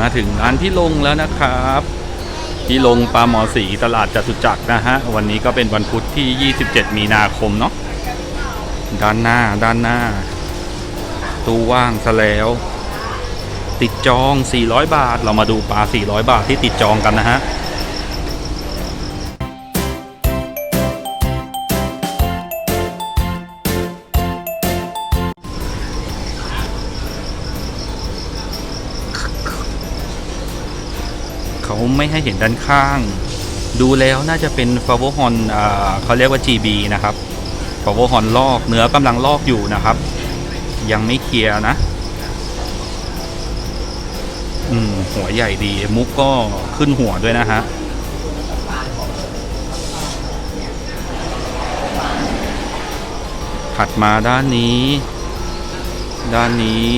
มาถึงร้านที่ลงแล้วนะครับที่ลงปลาหมอสีตลาดจตุจักรนะฮะ วันนี้ก็เป็นวันพุธที่ 27 มีนาคมเนาะด้านหน้าด้านหน้า ตู้ว่างซะแล้ว ติดจอง 400 บาท เรามาดูปลา 400 บาทที่ติดจองกันนะฮะ ไม่ให้เห็นด้านข้าง ดูแล้วน่าจะเป็นฟา v วอร์ฮอนเขาเรียกว่า GB นะครับฟา v วอร์ฮอนลอกเนื้อกำลังลอกอยู่นะครับ ยังไม่เคลียร์นะ อืม หัวใหญ่ดีมุกก็ขึ้นหัวด้วยนะฮะถัดมาด้านนี้ ด้านนี้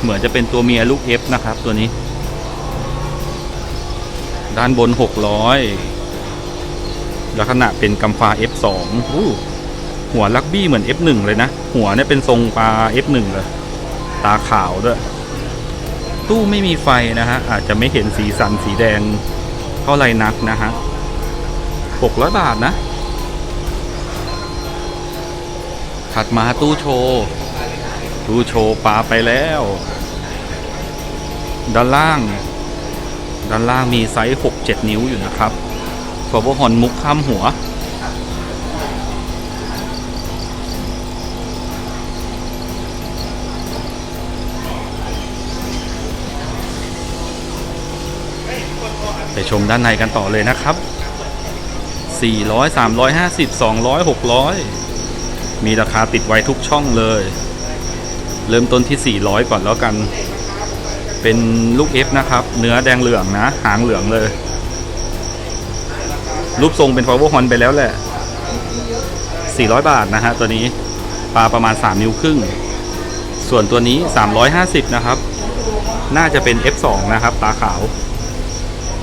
เหมือนจะเป็นตัวเมียลูก F นะครับตัวนี้ ด้านบน 600 ลักษณะเป็นกำฟ้า F2 อู้หัวลักบี้เหมือน F1 เลยนะ หัวเนี่ยเป็นทรงปลา F1 เลย ตาขาวด้วย ตู้ไม่มีไฟนะฮะ อาจจะไม่เห็นสีสันสีแดงเท่าไรนักนะฮะ 600 บาทนะ ถัดมาตู้โชว์ ตู้โชว์ปลาไปแล้ว ด้านล่าง ด้านล่างมีไซส์ 6-7 นิ้วอยู่นะครับฟอร์บฮอนมุกข้ามหัว ไปชมด้านในกันต่อเลยนะครับ 400 350 200 600 มีราคาติดไว้ทุกช่องเลย เริ่มต้นที่ 400 ก่อนแล้วกัน เป็นลูก F นะครับ เนื้อแดงเหลืองนะ หางเหลืองเลย รูปทรงเป็น power horn ไปแล้วแหละ 400 บาทนะฮะตัวนี้ปลาประมาณ 3 นิ้วครึ่ง ส่วนตัวนี้ 350 นะครับ น่าจะเป็น F2 นะครับตาขาว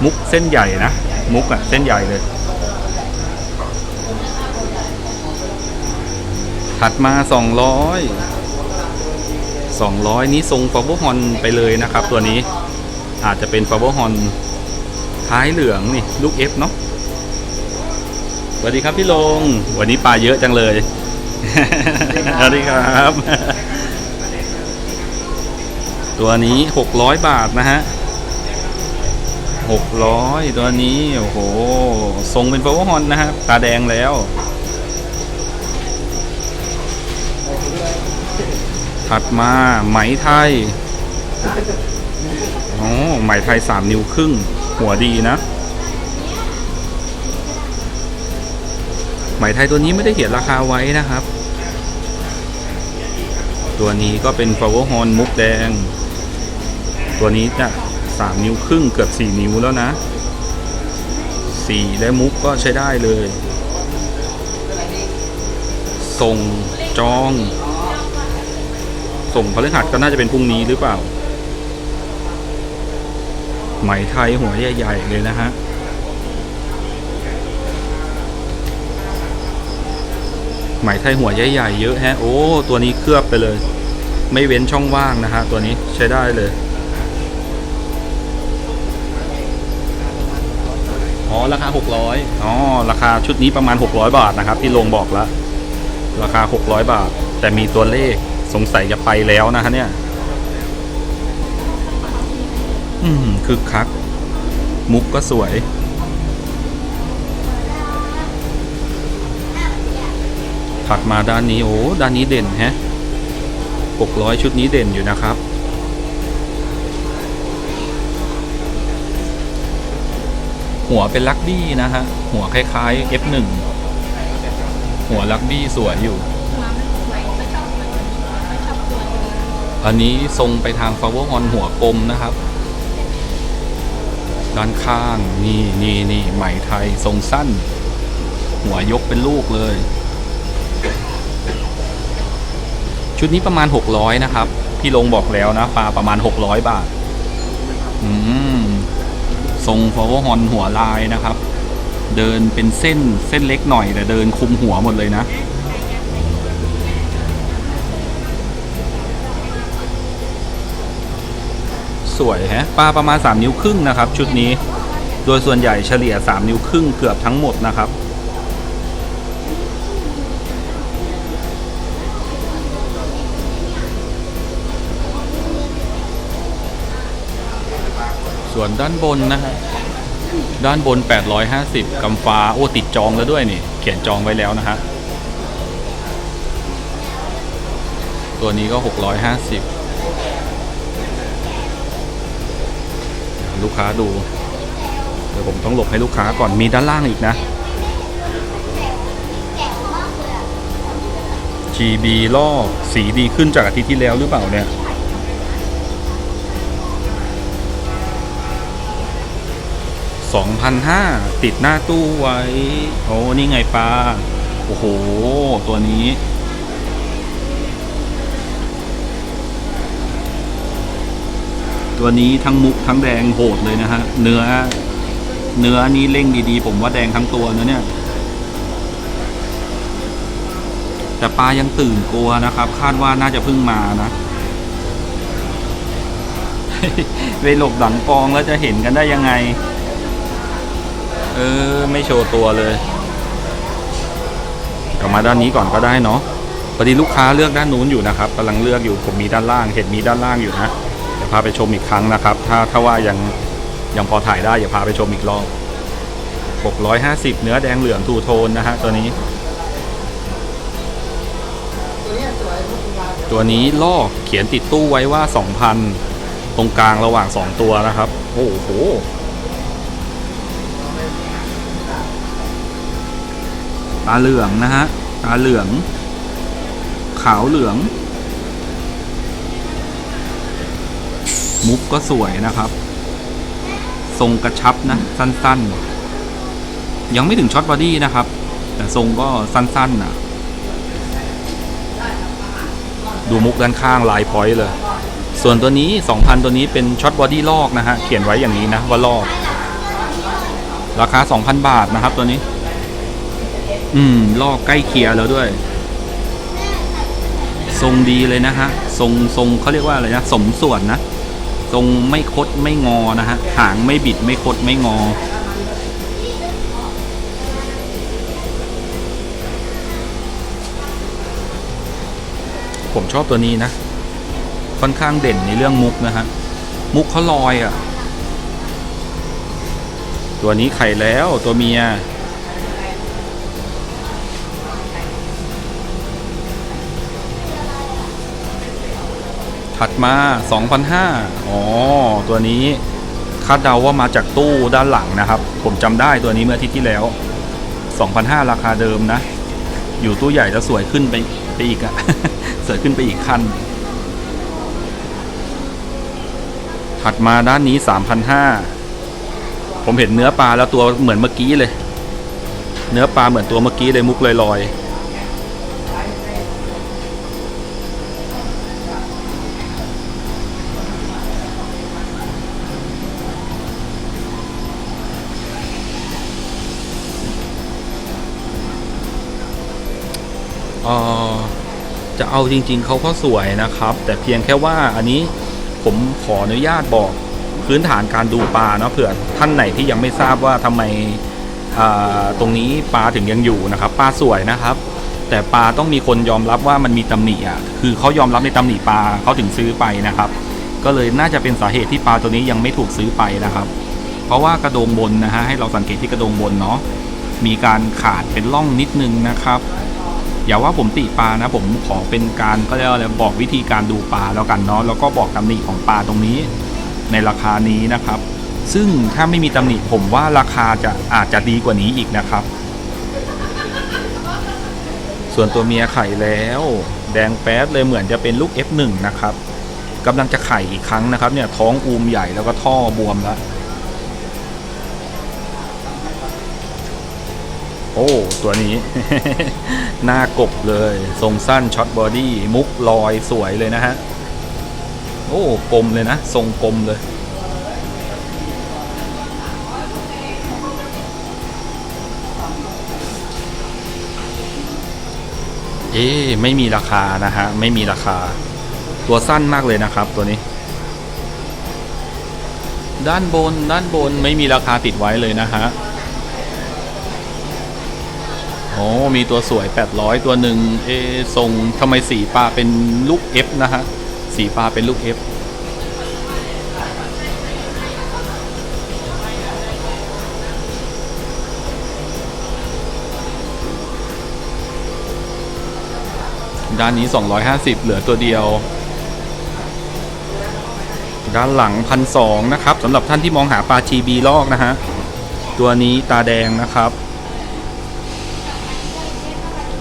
มุกเส้นใหญ่นะ มุกอะเส้นใหญ่เลย ถัดมา 200 200 นี้ทรงฟา v วฮอนไปเลยนะครับ ตัวนี้อาจจะเป็นฟา v วฮอนท้ายเหลืองนี่ลูก F เนาะสวัสดีครับพี่ลง วันนี้ปลาเยอะจังเลยสวัสดีครับ ตัวนี้ 600 บาทนะฮะ600 ตัวนี้ โอ้โห ทรงเป็นฟา v วฮอนนะฮะตาแดงแล้ว ถัดมาไหมไทยอ๋อไหมไทยสามนิ้วครึ่ง หัวดีนะ ไหมไทยตัวนี้ไม่ได้เขียนราคาไว้นะครับ ตัวนี้ก็เป็น power horn มุกแดง ตัวนี้จะสามนิ้วครึ่งเกือบสี่นิ้วแล้วนะสีและมุกก็ใช้ได้เลยส่งจอง ส่งพฤหัสก็น่าจะเป็นพรุ่งนี้หรือเปล่า ไหมไทยหัวใหญ่ๆเลยนะฮะไหมไทยหัวใหญ่ๆเยอะแฮะ โอ้ ตัวนี้เคลือบไปเลย ไม่เว้นช่องว่างนะฮะ ตัวนี้ใช้ได้เลย อ๋อ ราคา 600 อ๋อ ราคาชุดนี้ประมาณ 600 บาทนะครับ ที่ลงบอกแล้ว ราคา 600 บาท แต่มีตัวเลข สงสัยจะไปแล้วนะฮะเนี่ย อืมคึกคัก มุกก็สวย ถัดมาด้านนี้โอ้ด้านนี้เด่นแฮะ600ชุดนี้เด่นอยู่นะครับหัวเป็นลักบี้นะฮะ หัวคล้ายๆ F1 หัวลักบี้สวยอยู่ อันนี้ทรงไปทาง power horn หัวกลมนะครับ ด้านข้างนี่นี่นี่ไหมไทยทรงสั้น หัวยกเป็นลูกเลย ชุดนี้ประมาณ 600 นะครับ พี่ลงบอกแล้วนะปลาประมาณ 600 บาท อืม ทรง power horn หัวลายนะครับ เดินเป็นเส้นเส้นเล็กหน่อยแต่เดินคุมหัวหมดเลยนะ สวยฮะปลาประมาณ 3 นิ้วครึ่งนะครับ ชุดนี้ โดยส่วนใหญ่เฉลี่ย 3 นิ้วครึ่งเกือบทั้งหมดนะครับส่วนด้านบนนะฮะด้านบน 850 กำฟ้า โอ้ ติดจองแล้วด้วยนี่ เขียนจองไว้แล้วนะฮะ ตัวนี้ก็ 650 ลูกค้าดู เดี๋ยวผมต้องหลบให้ลูกค้าก่อนมีด้านล่างอีกนะ GB ลอกสีดีขึ้นจากอาทิตย์ที่แล้วหรือเปล่าเนี่ย2,500ติดหน้าตู้ไว้ โอ้ นี่ไงปลา โอ้โห ตัวนี้ ตัวนี้ทั้งมุกทั้งแดงโหดเลยนะฮะ เนื้อ เนื้อนี้เล่งดีๆ ผมว่าแดงทั้งตัวนะเนี่ย แต่ปลายังตื่นกลัวนะครับ คาดว่าน่าจะเพิ่งมานะไปหลบหลังกองแล้วจะเห็นกันได้ยังไง เออ ไม่โชว์ตัวเลยกลับมาด้านนี้ก่อนก็ได้เนาะพอดีลูกค้าเลือกด้านนู้นอยู่นะครับกำลังเลือกอยู่ผมมีด้านล่างเห็นมีด้านล่างอยู่นะ เดี๋ยวพาไปชมอีกครั้งนะครับ ถ้าถ้าว่ายังยังพอถ่ายได้อย่าพาไปชมอีกรอบ650 เนื้อแดงเหลืองทูโทนนะฮะตัวนี้ ตัวนี้ลอกเขียนติดตู้ไว้ว่า 2,000 ตรงกลางระหว่าง 2 ตัวนะครับ โอ้โหตาเหลืองนะฮะตาเหลือง ขาวเหลือง มุกก็สวยนะครับ ทรงกระชับนะ สั้นๆ ยังไม่ถึงช็อตบอดี้นะครับ แต่ทรงก็สั้นๆนะดูมุกด้านข้างลายพอยต์เลย ส่วนตัวนี้ 2,000 ตัวนี้เป็นช็อตบอดี้ลอกนะฮะ เขียนไว้อย่างนี้นะว่าลอก ราคา 2,000 บาทนะครับตัวนี้ อืม ลอกใกล้เคียร์แล้วด้วย ทรงดีเลยนะฮะ ทรงทรงเขาเรียกว่าอะไรนะ สมส่วนนะ ทรงไม่คดไม่งอนะฮะหางไม่บิดไม่คดไม่งอ ผมชอบตัวนี้นะ ค่อนข้างเด่นในเรื่องมุกนะฮะ มุกเขาลอยอะ่ะ ตัวนี้ไข่แล้วตัวเมีย ถัดมา2,500อ๋อ ตัวนี้คาดเดาว่ามาจากตู้ด้านหลังนะครับ ผมจำได้ตัวนี้เมื่ออาทิตย์ที่แล้ว2,500ราคาเดิมนะ อยู่ตู้ใหญ่จะสวยขึ้นไปไปอีกอะสวยขึ้นไปอีกขั้นถัดมาด้านนี้3,500ผมเห็นเนื้อปลาแล้วตัวเหมือนเมื่อกี้เลย เนื้อปลาเหมือนตัวเมื่อกี้เลยมุกลอยๆ เอาจริง ๆเขาก็สวยนะครับ แต่เพียงแค่ว่าอันนี้ผมขออนุญาตบอกพื้นฐานการดูปลาเนาะเผื่อท่านไหนที่ยังไม่ทราบว่าทำไมตรงนี้ปลาถึงยังอยู่นะครับปลาสวยนะครับ แต่ปลาต้องมีคนยอมรับว่ามันมีตำหนิอะคือเขายอมรับในตำหนิปลาเขาถึงซื้อไปนะครับ ก็เลยน่าจะเป็นสาเหตุที่ปลาตัวนี้ยังไม่ถูกซื้อไปนะครับ เพราะว่ากระโดงบนนะฮะให้เราสังเกตที่กระโดงบนเนาะมีการขาดเป็นร่องนิดนึงนะครับ อย่าว่าผมติปลานะ ผมขอเป็นการก็เรียกอะไรบอกวิธีการดูปลาแล้วกันเนาะแล้วก็บอกตำหนิของปลาตรงนี้ในราคานี้นะครับ ซึ่งถ้าไม่มีตำหนิผมว่าราคาจะอาจจะดีกว่านี้อีกนะครับ ส่วนตัวเมียไข่แล้ว แดงแป๊ดเลยเหมือนจะเป็นลูก F1 นะครับกำลังจะไข่อีกครั้งนะครับเนี่ยท้องอูมใหญ่แล้วก็ท่อบวมแล้ว ตัวนี้ หน้ากบเลย ทรงสั้นช็อตบอดี้มุกลอยสวยเลยนะฮะ โอ้กลมเลยนะ ทรงกลมเลย เอ๊ไม่มีราคานะฮะ ไม่มีราคา ตัวสั้นมากเลยนะครับตัวนี้ด้านบนด้านบนไม่มีราคาติดไว้เลยนะฮะ โอ้มีตัวสวย 800 ตัวหนึ่งเอทรงทำไมสีปลาเป็นลูก F นะฮะ สีปลาเป็นลูก F ด้านนี้ 250 เหลือตัวเดียว ด้านหลังพันสองนะครับสำหรับท่านที่มองหาปลา GB ลอกนะฮะ ตัวนี้ตาแดงนะครับ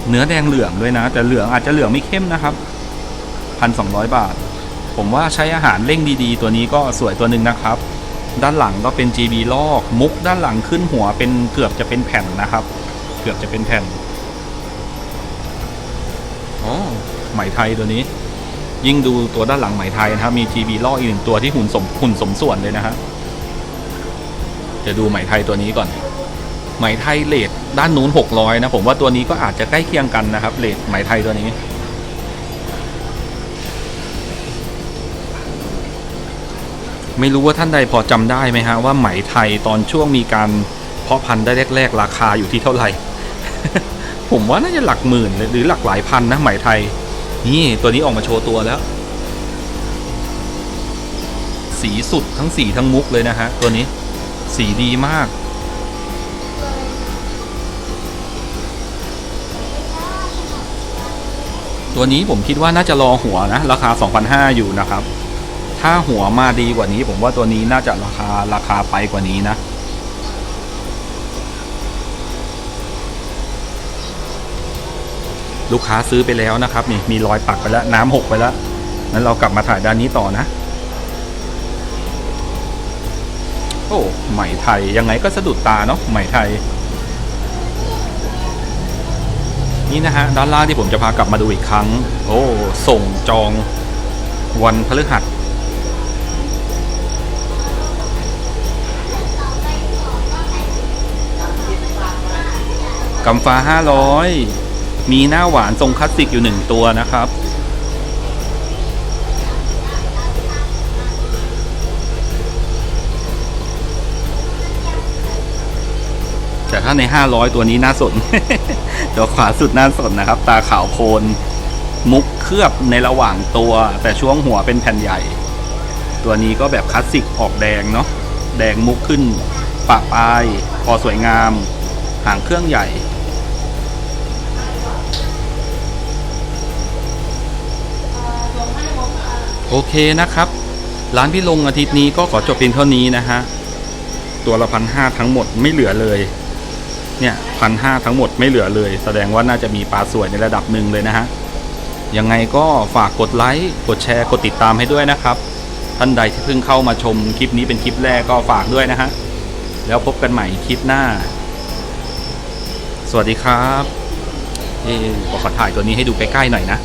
เนื้อแดงเหลืองด้วยนะ แต่เหลืองอาจจะเหลืองไม่เข้มนะครับพันสองบาท ผมว่าใช้อาหารเร่งดีๆ ตัวนี้ก็สวยตัวหนึ่งนะครับ ด้านหลังก็เป็น GB ลอก มุกด้านหลังขึ้นหัวเป็นเกือบจะเป็นแผ่นนะครับ เกือบจะเป็นแผ่นอ๋อไหมไทยตัวนี้ ยิ่งดูตัวด้านหลังไหมไทยนะครับ มี GB ลอกอีกหนึ่งตัวที่หุ่นสมหุ่นสมส่วนเลยนะฮะจะดูไหมไทยตัวนี้ก่อน ไหมไทยเลท ด้านนู้น 600 นะ ผมว่าตัวนี้ก็อาจจะใกล้เคียงกันนะครับเลทไหมไทยตัวนี้ ไม่รู้ว่าท่านใดพอจำได้ไหมฮะ ว่าไหมไทยตอนช่วงมีการเพาะพันธุ์ได้แรก ๆ ราคาอยู่ที่เท่าไหร่ ผมว่าน่าจะหลักหมื่นหรือหลักหลายพันนะไหมไทย นี่ตัวนี้ออกมาโชว์ตัวแล้ว สีสุดทั้งสีทั้งมุกเลยนะฮะตัวนี้สีดีมาก ตัวนี้ผมคิดว่าน่าจะรอหัวนะ ราคา 2,500 อยู่นะครับ ถ้าหัวมาดีกว่านี้ผมว่าตัวนี้น่าจะราคาราคาไปกว่านี้นะลูกค้าซื้อไปแล้วนะครับนี่มีรอยปักไปแล้วน้ำหกไปแล้วนั้นเรากลับมาถ่ายด้านนี้ต่อนะ โอ้ไหม่ไทยยังไงก็สะดุดตาเนาะไหม่ไทย นี่นะฮะด้านล่างที่ผมจะพากลับมาดูอีกครั้ง โอ้ส่งจองวันพฤหัสกำฟ้า 500 มีหน้าหวานทรงคลาสสิกอยู่หนึ่งตัวนะครับ แต่ถ้าใน 500 ตัวนี้น่าสน ตัวขวาสุดน่าสนนะครับ ตาขาวโพลนมุกเคลือบในระหว่างตัว แต่ช่วงหัวเป็นแผ่นใหญ่ ตัวนี้ก็แบบคลาสสิกออกแดงเนาะแดงมุกขึ้นปะปลายคอสวยงาม หางเครื่องใหญ่โอเคนะครับ ร้านพี่ลงอาทิตย์นี้ก็ขอจบเพียงเท่านี้นะฮะ ตัวละพันห้าทั้งหมดไม่เหลือเลย เนี่ยพันห้าทั้งหมดไม่เหลือเลย แสดงว่าน่าจะมีปลาสวยในระดับหนึ่งเลยนะฮะยังไงก็ฝากกดไลค์กดแชร์กดติดตามให้ด้วยนะครับ ท่านใดที่เพิ่งเข้ามาชมคลิปนี้เป็นคลิปแรกก็ฝากด้วยนะฮะแล้วพบกันใหม่คลิปหน้า สวัสดีครับ เออขอถ่ายตัวนี้ให้ดูใกล้ๆหน่อยนะ